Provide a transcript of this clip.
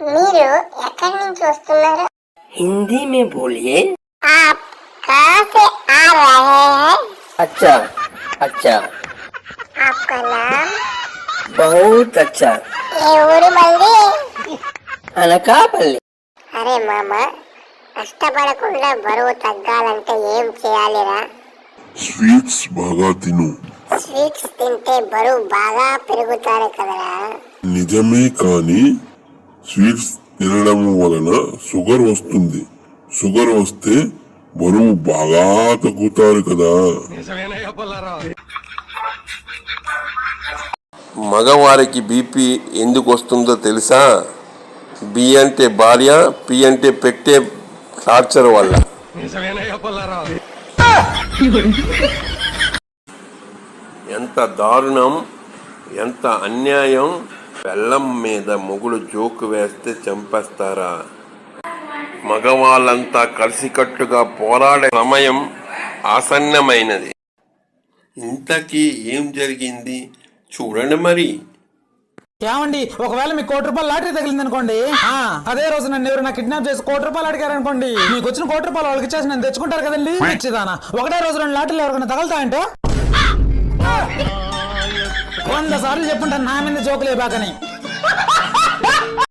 మీరు ఎక్కడి నుంచి వస్తున్నారు हिंदी में बोलिए आप कहाँ से आ रहे हैं अच्छा अच्छा आपका नाम बहुत अच्छा ఏ ఊరు మంది అనకాపల్లి అరే మామ కష్టపడకుండా బరువు తగ్గాలంటే ఏం చేయాలిరా స్వీట్స్ బాగా తిను స్వీట్స్ తింటే బరువు బాగా పెరుగుతారు కదరా నిజమే కానీ స్వీట్స్ తినడం వలన షుగర్ వస్తుంది. షుగర్ వస్తే బరువు బాగా తగ్గుతారు కదా. మగవారికి బీపీ ఎందుకు వస్తుందో తెలుసా? బి అంటే భార్య పి అంటే పెట్టే టార్చర్ వల్ల ఎంత దారుణం ఎంత అన్యాయం బెల్లం మీద మొగుడు జోకు వేస్తే చంపేస్తారా? మగవాళ్ళంతా కలిసికట్టుగా పోరాడే సమయం ఆసన్నమైనది. ఇంతకీ ఏం జరిగింది? చూడండి మరి. ఏమండి ఒకవేళ మీకు కోటి రూపాయలు లాటరీ తగిలింది అనుకోండి అదే రోజు నన్ను ఎవరైనా కిడ్నాప్ చేసి కోటి రూపాయలు అడిగారు అనుకోండి మీకు వచ్చిన కోటి రూపాయలు వాళ్ళకి ఇచ్చేసి నన్ను తెచ్చుకుంటారు కదండి? ఇచ్చిదానా ఒకటే రోజు రెండు లాటరీలు ఎవరికైనా తగులుతాయంటే? వంద సార్లు చెప్పుంటాను. నా మీద జోకులే బాకని